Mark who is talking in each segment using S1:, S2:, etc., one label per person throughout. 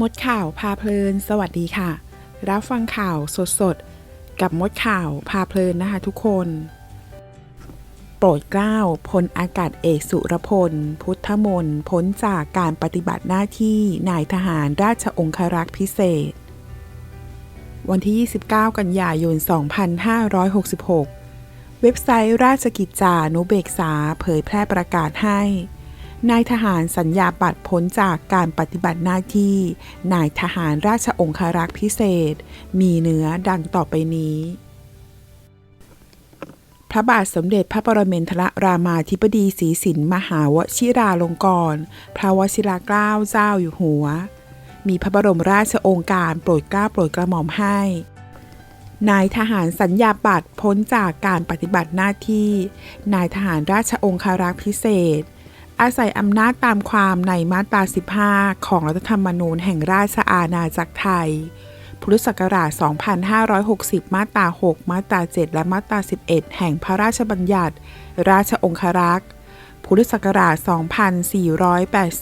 S1: มดข่าวพาเพลิน สวัสดีค่ะ รับฟังข่าวสดๆ กับมดข่าวพาเพลินนะคะทุกคน โปรดเกล้าพลอากาศเอกสุรพล พุทธมนพ้นจากการปฏิบัติหน้าที่นายทหารราชองครักษ์พิเศษ วันที่ 29 กันยายน 2566 เว็บไซต์ราชกิจจานุเบกษาเผยแพร่ประกาศให้ นายทหารสัญญาบัตรพ้นจากการปฏิบัติหน้าที่ นายทหารราชองครักษ์พิเศษ มีเนื้อดังต่อไปนี้ พระบาทสมเด็จพระปรเมนทรรามาธิบดีศรีสินมหาวชิราลงกรณพระวชิราเกล้าเจ้าอยู่หัว มีพระบรมราชโองการโปรดเกล้าโปรดกระหม่อมให้ นายทหารสัญญาบัตรพ้นจากการปฏิบัติหน้าที่ นายทหารราชองคารักษ์พิเศษ อาศัยอำนาจตามความในมาตรา 15 ของรัฐธรรมนูญแห่งราชอาณาจักรไทย พุทธศักราช 2560 มาตรา 6 มาตรา 7 และมาตรา 11 แห่งพระราชบัญญัติ ราชองครักษ์ พุทธศักราช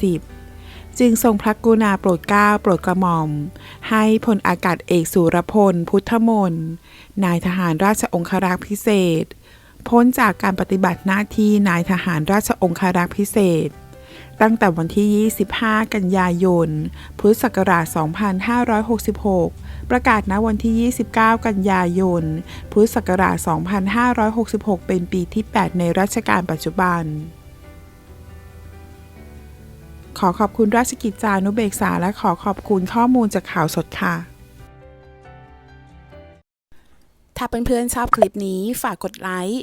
S1: 2480จึงทรงพระกรุณาโปรดเกล้าโปรดกระหม่อม ให้พลอากาศเอกสุรพล พุทธมนต์นายทหารราชองครักษ์พิเศษ พ้นจากการปฏิบัติหน้าที่นายทหารราชองคารักษ์พิเศษ ตั้งแต่วันที่ 25 กันยายน พุทธศักราช 2566 ประกาศณวันที่ 29 กันยายน พุทธศักราช 2566 เป็นปีที่ 8 ในรัชกาลปัจจุบันขอขอบคุณราชกิจจานุเบกษา และขอขอบคุณข้อมูลจากข่าวสดค่ะ ถ้าเพื่อนๆชอบคลิปนี้ฝากกดไลค์